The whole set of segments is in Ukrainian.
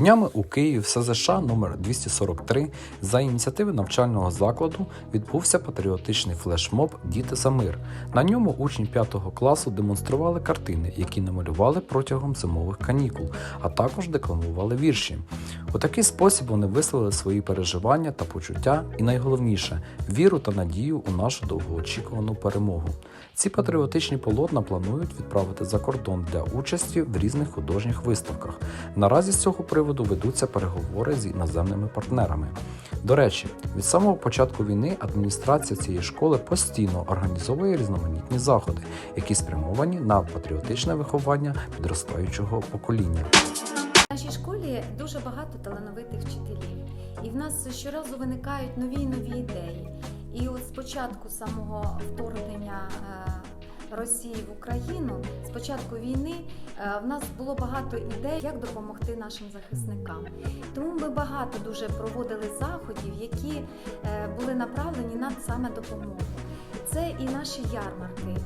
Днями у Києві в СЗШ номер 243 за ініціативи навчального закладу відбувся патріотичний флешмоб Діти за мир. На ньому учні 5 класу демонстрували картини, які намалювали протягом зимових канікул, а також декламували вірші. У такий спосіб вони висловили свої переживання та почуття, і найголовніше віру та надію у нашу довгоочікувану перемогу. Ці патріотичні полотна планують відправити за кордон для участі в різних художніх виставках. Наразі з цього приводу ведуться переговори з іноземними партнерами. До речі, від самого початку війни адміністрація цієї школи постійно організовує різноманітні заходи, які спрямовані на патріотичне виховання підростаючого покоління. Нашій школі дуже багато талановитих вчителів, і в нас щоразу виникають нові і нові ідеї. І от з початку самого вторгнення е, Росії в Україну, з початку війни, е, в нас було багато ідей, як допомогти нашим захисникам. Тому ми багато дуже проводили заходів, які е, були направлені на саме допомогу. Це і наші ярмарки,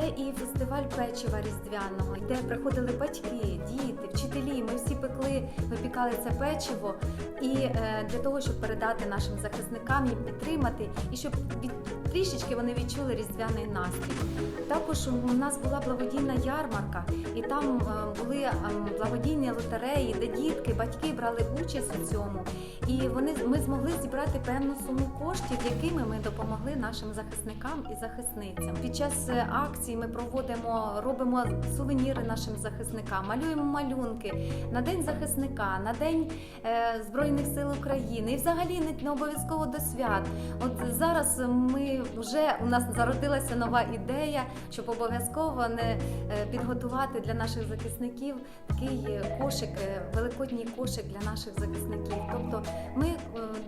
це і фестиваль печива різдвяного, де приходили батьки, діти, вчителі. Ми всі пекли, випікали це печиво, і е, для того, щоб передати нашим захисникам їм підтримати, і щоб від трішечки вони відчули різдвяний настрій. Також у нас була благодійна ярмарка, і там е, були е, благодійні лотереї, де дітки, батьки брали участь у цьому. І вони ми змогли зібрати певну суму коштів, якими ми допомогли нашим захисникам і захисницям. Під час е, акції ми проводимо, робимо сувеніри нашим захисникам, малюємо малюнки на день захисника, на день збройних сил України і взагалі не обов'язково до свят. От зараз ми вже у нас зародилася нова ідея, щоб обов'язково не е, підготувати для наших захисників такий кошик, е, великодній кошик для наших захисників. Тобто ми е,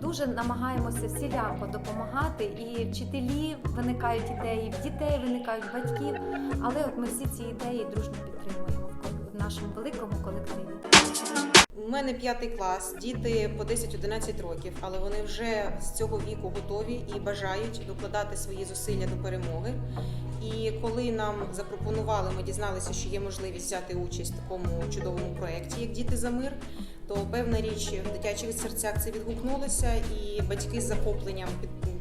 дуже намагаємося всіляко допомагати, і вчителі виникають ідеї, в дітей виникають батьків. Але от ми всі ці ідеї дружно підтримуємо в нашому великому колективі. У мене п'ятий клас, діти по 10-11 років, але вони вже з цього віку готові і бажають докладати свої зусилля до перемоги. І коли нам запропонували, ми дізналися, що є можливість взяти участь в такому чудовому проєкті, як Діти за мир, то певна річ в дитячих серцях це відгукнулося, і батьки з захопленням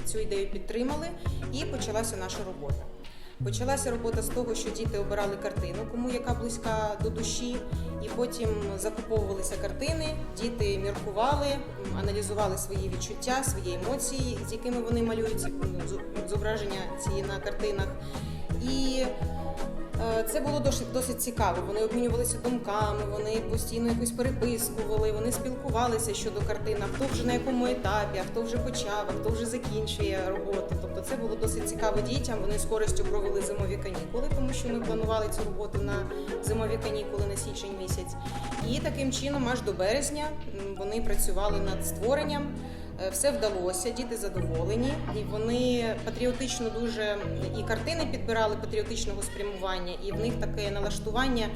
цю ідею підтримали, і почалася наша робота. Почалася робота з того, що діти обирали картину, кому яка близька до душі, і потім закуповувалися картини. Діти міркували, аналізували свої відчуття, свої емоції, з якими вони малюють зо- зображення ці на картинах. І це було досить, досить цікаво. Вони обмінювалися думками, вони постійно якусь переписку вели, вони спілкувалися щодо картин, хто вже на якому етапі, а хто вже почав, а хто вже закінчує роботу. Тобто це було досить цікаво дітям. Вони з користю провели зимові канікули, тому що ми планували цю роботу на зимові канікули на січень місяць. І таким чином, аж до березня, вони працювали над створенням. Е, Все вдалося, діти задоволені, і вони патріотично дуже і картини підбирали патріотичного спрямування, і в них таке налаштування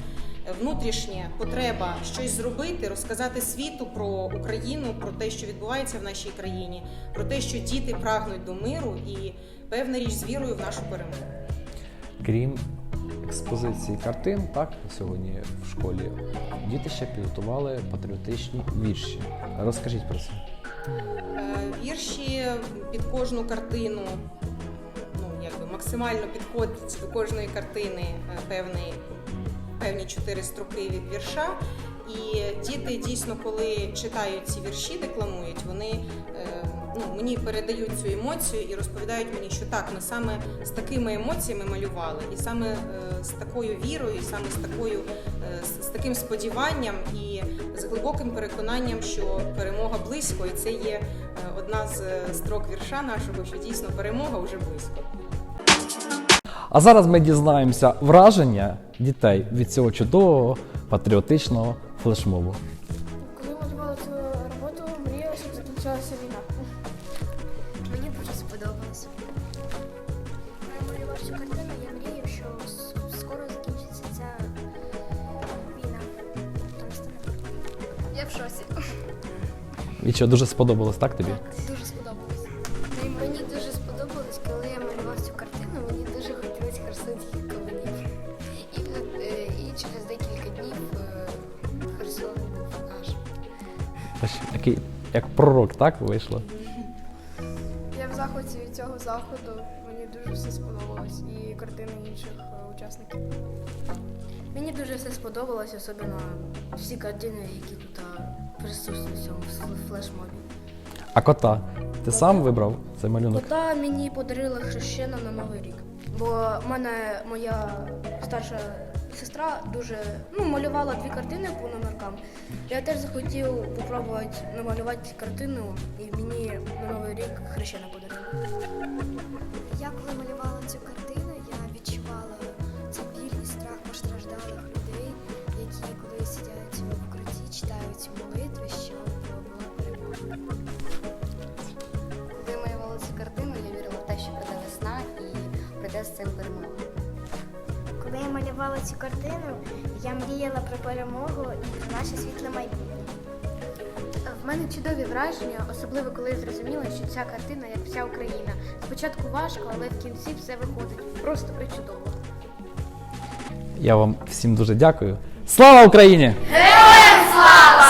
е, внутрішнє потреба щось зробити, розказати світу про Україну, про те, що відбувається в нашій країні, про те, що діти прагнуть до миру, і певна річ з вірою в нашу перемогу. Крім експозиції картин, так сьогодні в школі діти ще підготували патріотичні вірші. Розкажіть про це. Е, Вірші під кожну картину ну, якби максимально підходять до кожної картини е, певний, певні чотири строки від вірша. І діти дійсно, коли читають ці вірші, декламують, вони е, ну, мені передають цю емоцію і розповідають мені, що так, ми саме з такими емоціями малювали, і саме з такою вірою, і саме з такою з таким сподіванням і з глибоким переконанням, що перемога близько, і це є е, одна з е, строк вірша нашого, що дійсно перемога вже близько. А зараз ми дізнаємося враження дітей від цього чудового патріотичного флешмобу. Коли малювала цю роботу, мріяла, щоб закінчилася війна. Мені дуже сподобалось. Коли я малював цю картину, я мріяв, що Я в шоці. І що дуже сподобалось, так тобі? Так, Дуже сподобалось. Мені дуже сподобалось, коли я малював цю картину, мені дуже хотілося херсонських кавунів. І, е, і через декілька днів е, Херсон був наш. такий, як пророк, так вийшло? Я в захваті від цього заходу. Мені дуже все сподобалось і картини інших е, учасників. Мені дуже все сподобалось, особливо всі картини, які тут присутні в цьому флешмобі. А кота? Ти сам вибрав цей малюнок? Кота мені подарила хрещена на Новий рік. Бо в мене моя старша сестра дуже ну, малювала дві картини по номеркам. Я теж захотів спробувати намалювати картину, і мені на Новий рік хрещена подарила. Я коли малювала читають молитви, що була перемога. Коли я малювала цю картину, я вірила в те, що прийде весна і прийде з цим перемога. Коли я малювала цю картину, я мріяла про перемогу і про наше світле майбутнє. В мене чудові враження, особливо коли я зрозуміла, що ця картина як вся Україна. Спочатку важко, але в кінці все виходить. Просто причудово. Я вам всім дуже дякую. Слава Україні!